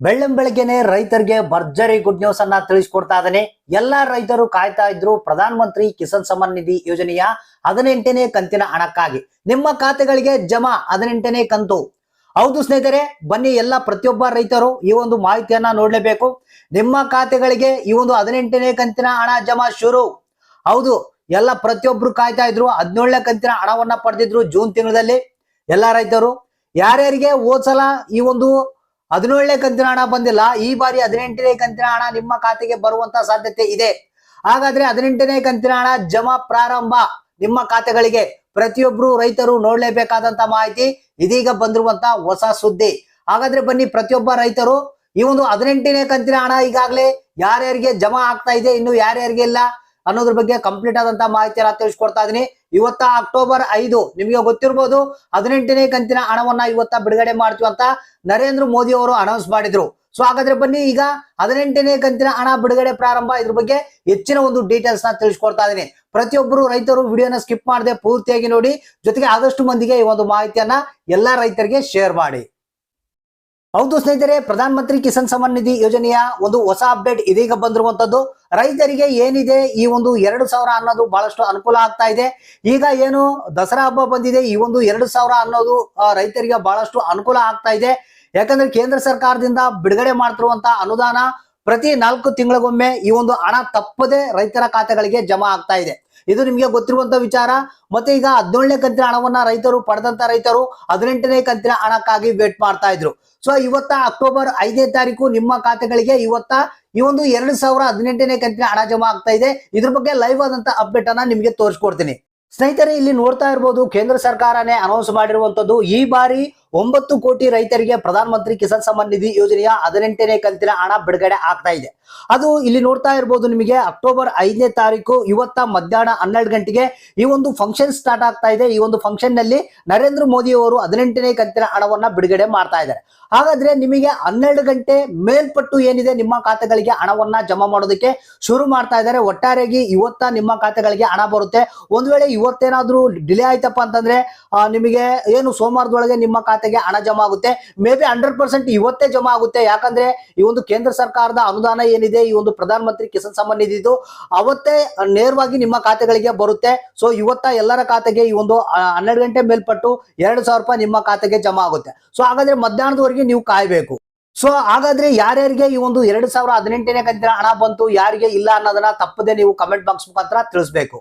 ಬೆಳ್ಳಂ ಬೆಳಗ್ಗೆನೆ ರೈತರಿಗೆ ಭರ್ಜರಿ ಗುಡ್ ನ್ಯೂಸ್ ಅನ್ನ ತಿಳಿಸ್ಕೊಡ್ತಾ ಇದ್ದಾನೆ ಎಲ್ಲಾ ರೈತರು ಕಾಯ್ತಾ ಇದ್ರು ಪ್ರಧಾನ ಮಂತ್ರಿ ಕಿಸಾನ್ ಸಮ್ಮಾನ್ ನಿಧಿ ಯೋಜನೆಯ ಹದಿನೆಂಟನೇ ಕಂತಿನ ಹಣಕ್ಕಾಗಿ. ನಿಮ್ಮ ಖಾತೆಗಳಿಗೆ ಜಮಾ ಹದಿನೆಂಟನೇ ಕಂತು. ಹೌದು ಸ್ನೇಹಿತರೆ, ಬನ್ನಿ ಎಲ್ಲ ಪ್ರತಿಯೊಬ್ಬ ರೈತರು ಈ ಒಂದು ಮಾಹಿತಿಯನ್ನ ನೋಡ್ಲೇಬೇಕು. ನಿಮ್ಮ ಖಾತೆಗಳಿಗೆ ಈ ಒಂದು ಹದಿನೆಂಟನೇ ಕಂತಿನ ಹಣ ಜಮಾ ಶುರು. ಹೌದು, ಎಲ್ಲ ಪ್ರತಿಯೊಬ್ರು ಕಾಯ್ತಾ ಇದ್ರು, ಹದಿನೇಳನೇ ಕಂತಿನ ಹಣವನ್ನ ಪಡೆದಿದ್ರು ಜೂನ್ ತಿಂಗಳಲ್ಲಿ. ಎಲ್ಲ ರೈತರು, ಯಾರ್ಯಾರಿಗೆ ಹೋದ್ಸಲ ಈ ಒಂದು ಹದಿನೇಳನೇ ಕಂತಿನ ಹಣ ಬಂದಿಲ್ಲ. ಈ ಬಾರಿ ಹದಿನೆಂಟನೇ ಕಂತಿನ ಹಣ ನಿಮ್ಮ ಖಾತೆಗೆ ಬರುವಂತ ಸಾಧ್ಯತೆ ಇದೆ. ಹಾಗಾದ್ರೆ ಹದಿನೆಂಟನೇ ಕಂತಿನ ಹಣ ಜಮಾ ಪ್ರಾರಂಭ ನಿಮ್ಮ ಖಾತೆಗಳಿಗೆ ಪ್ರತಿಯೊಬ್ರು ರೈತರು ನೋಡ್ಲೇಬೇಕಾದಂತ ಮಾಹಿತಿ ಇದೀಗ ಬಂದಿರುವಂತ ಹೊಸ ಸುದ್ದಿ. ಹಾಗಾದ್ರೆ ಬನ್ನಿ ಪ್ರತಿಯೊಬ್ಬ ರೈತರು ಈ ಒಂದು ಹದಿನೆಂಟನೇ ಕಂತಿನ ಹಣ ಈಗಾಗಲೇ ಯಾರ್ಯಾರಿಗೆ ಜಮಾ ಆಗ್ತಾ ಇದೆ, ಇನ್ನು ಯಾರ್ಯಾರಿಗೆ ಇಲ್ಲ ಅನ್ನೋದ್ರ ಬಗ್ಗೆ ಕಂಪ್ಲೀಟ್ ಆದಂತ ಮಾಹಿತಿಯನ್ನ ತಿಳಿಸ್ಕೊಡ್ತಾ ಇದೀನಿ. ಇವತ್ತ ಅಕ್ಟೋಬರ್ ಐದು, ನಿಮಗೆ ಗೊತ್ತಿರ್ಬೋದು, ಹದಿನೆಂಟನೇ ಕಂತಿನ ಹಣವನ್ನ ಇವತ್ತ ಬಿಡುಗಡೆ ಮಾಡ್ತೀವಿ ಅಂತ ನರೇಂದ್ರ ಮೋದಿ ಅವರು ಅನೌನ್ಸ್ ಮಾಡಿದ್ರು. ಸೊ ಹಾಗಾದ್ರೆ ಬನ್ನಿ, ಈಗ ಹದಿನೆಂಟನೇ ಕಂತಿನ ಹಣ ಬಿಡುಗಡೆ ಪ್ರಾರಂಭ. ಇದ್ರ ಬಗ್ಗೆ ಹೆಚ್ಚಿನ ಒಂದು ಡೀಟೇಲ್ಸ್ನ ತಿಳಿಸ್ಕೊಡ್ತಾ ಇದೀನಿ. ಪ್ರತಿಯೊಬ್ಬರು ರೈತರು ವಿಡಿಯೋನ ಸ್ಕಿಪ್ ಮಾಡದೆ ಪೂರ್ತಿಯಾಗಿ ನೋಡಿ. ಜೊತೆಗೆ ಆದಷ್ಟು ಮಂದಿಗೆ ಈ ಒಂದು ಮಾಹಿತಿಯನ್ನ ಎಲ್ಲಾ ರೈತರಿಗೆ ಶೇರ್ ಮಾಡಿ. ಹೌದು ಸ್ನೇಹಿತರೆ, ಪ್ರಧಾನ ಮಂತ್ರಿ ಕಿಸಾನ್ ಸಮ್ಮಾನ್ ನಿಧಿ ಯೋಜನೆಯ ಒಂದು ಹೊಸ ಅಪ್ಡೇಟ್ ಇದೀಗ ಬಂದಿರುವಂತದ್ದು. ರೈತರಿಗೆ ಏನಿದೆ? ಈ ಒಂದು ಎರಡು ಸಾವಿರ ಅನ್ನೋದು ಬಹಳಷ್ಟು ಅನುಕೂಲ ಆಗ್ತಾ ಇದೆ. ಈಗ ಏನು? ದಸರಾ ಹಬ್ಬ ಬಂದಿದೆ. ಈ ಒಂದು ಎರಡು ಸಾವಿರ ಅನ್ನೋದು ರೈತರಿಗೆ ಬಹಳಷ್ಟು ಅನುಕೂಲ ಆಗ್ತಾ ಇದೆ. ಯಾಕಂದ್ರೆ ಕೇಂದ್ರ ಸರ್ಕಾರದಿಂದ ಬಿಡುಗಡೆ ಮಾಡ್ತಿರುವಂತಹ ಅನುದಾನ ಪ್ರತಿ ನಾಲ್ಕು ತಿಂಗಳಿಗೊಮ್ಮೆ ಈ ಒಂದು ಹಣ ತಪ್ಪದೆ ರೈತರ ಖಾತೆಗಳಿಗೆ ಜಮಾ ಆಗ್ತಾ ಇದೆ. ಇದು ನಿಮಗೆ ಗೊತ್ತಿರುವಂತ ವಿಚಾರ. ಮತ್ತೆ ಈಗ ಹದಿನೇಳನೇ ಕಂತಿನ ಹಣವನ್ನ ರೈತರು, ಪಡೆದಂತ ರೈತರು ಹದಿನೆಂಟನೇ ಕಂತಿನ ಹಣಕ್ಕಾಗಿ ವೇಟ್ ಮಾಡ್ತಾ ಇದ್ರು. ಸೊ ಇವತ್ತ ಅಕ್ಟೋಬರ್ ಐದನೇ ತಾರೀಕು ನಿಮ್ಮ ಖಾತೆಗಳಿಗೆ ಇವತ್ತ ಈ ಒಂದು ಎರಡು ಸಾವಿರ ಹದಿನೆಂಟನೇ ಕಂತಿನ ಹಣ ಜಮಾ ಆಗ್ತಾ ಇದೆ. ಇದ್ರ ಬಗ್ಗೆ ಲೈವ್ ಆದಂತ ಅಪ್ಡೇಟ್ ಅನ್ನ ನಿಮಗೆ ತೋರಿಸ್ಕೊಡ್ತೀನಿ. ಸ್ನೇಹಿತರೆ, ಇಲ್ಲಿ ನೋಡ್ತಾ ಇರ್ಬೋದು, ಕೇಂದ್ರ ಸರ್ಕಾರನೇ ಅನೌನ್ಸ್ ಮಾಡಿರುವಂತದ್ದು ಈ ಬಾರಿ ಒಂಬತ್ತು ಕೋಟಿ ರೈತರಿಗೆ ಪ್ರಧಾನ ಮಂತ್ರಿ ಕಿಸಾನ್ ಸಮ್ಮಾನ್ ನಿಧಿ ಯೋಜನೆಯ ಹದಿನೆಂಟನೇ ಕಂತಿನ ಹಣ ಬಿಡುಗಡೆ ಆಗ್ತಾ ಇದೆ. ಅದು ಇಲ್ಲಿ ನೋಡ್ತಾ ಇರಬಹುದು ನಿಮಗೆ ಅಕ್ಟೋಬರ್ ಐದನೇ ತಾರೀಕು ಇವತ್ತ ಮಧ್ಯಾಹ್ನ ಹನ್ನೆರಡು ಗಂಟೆಗೆ ಈ ಒಂದು ಫಂಕ್ಷನ್ ಸ್ಟಾರ್ಟ್ ಆಗ್ತಾ ಇದೆ. ಈ ಒಂದು ಫಂಕ್ಷನ್ನಲ್ಲಿ ನರೇಂದ್ರ ಮೋದಿ ಅವರು ಹದಿನೆಂಟನೇ ಕಂತಿನ ಹಣವನ್ನ ಬಿಡುಗಡೆ ಮಾಡ್ತಾ ಇದ್ದಾರೆ. ಹಾಗಾದ್ರೆ ನಿಮಗೆ ಹನ್ನೆರಡು ಗಂಟೆ ಮೇಲ್ಪಟ್ಟು ಏನಿದೆ ನಿಮ್ಮ ಖಾತೆಗಳಿಗೆ ಹಣವನ್ನ ಜಮಾ ಮಾಡೋದಕ್ಕೆ ಶುರು ಮಾಡ್ತಾ ಇದ್ದಾರೆ. ಒಟ್ಟಾರೆಯಾಗಿ ಇವತ್ತ ನಿಮ್ಮ ಖಾತೆಗಳಿಗೆ ಹಣ ಬರುತ್ತೆ. ಒಂದ್ ವೇಳೆ ಇವತ್ತೇನಾದ್ರೂ ಡಿಲೇ ಆಯ್ತಪ್ಪ ಅಂತಂದ್ರೆ ನಿಮಗೆ ಏನು ಸೋಮವಾರದೊಳಗೆ ನಿಮ್ಮ ಖಾತೆಗೆ ಹಣ ಜಮಾ ಆಗುತ್ತೆ. ಮೇ ಬಿ ಹಂಡ್ರೆಡ್ ಪರ್ಸೆಂಟ್ ಇವತ್ತೇ ಜಮಾ ಆಗುತ್ತೆ. ಯಾಕಂದ್ರೆ ಈ ಒಂದು ಕೇಂದ್ರ ಸರ್ಕಾರದ ಅನುದಾನ ಏನಿದೆ, ಈ ಒಂದು ಪ್ರಧಾನ ಮಂತ್ರಿ ಕಿಸಾನ್ ಸಮ್ಮಾನ್ ನಿಧಿದು ಅವತ್ತೇ ನೇರವಾಗಿ ನಿಮ್ಮ ಖಾತೆಗಳಿಗೆ ಬರುತ್ತೆ. ಸೊ ಇವತ್ತ ಎಲ್ಲರ ಖಾತೆಗೆ ಈ ಒಂದು ಹನ್ನೆರಡು ಗಂಟೆ ಮೇಲ್ಪಟ್ಟು ಎರಡು ಸಾವಿರ ರೂಪಾಯಿ ನಿಮ್ಮ ಖಾತೆಗೆ ಜಮಾ ಆಗುತ್ತೆ. ಸೊ ಹಾಗಾದ್ರೆ ಮಧ್ಯಾಹ್ನದವರೆಗೆ ನೀವು ಕಾಯ್ಬೇಕು. ಸೊ ಹಾಗಾದ್ರೆ ಯಾರ್ಯಾರಿಗೆ ಈ ಒಂದು ಎರಡು ಸಾವಿರ ಹದಿನೆಂಟನೇ ಕಂತಿನ ಹಣ ಬಂತು, ಯಾರಿಗೆ ಇಲ್ಲ ಅನ್ನೋದನ್ನ ತಪ್ಪದೆ ನೀವು ಕಮೆಂಟ್ ಬಾಕ್ಸ್ ಮುಖಾಂತರ ತಿಳಿಸ್ಬೇಕು.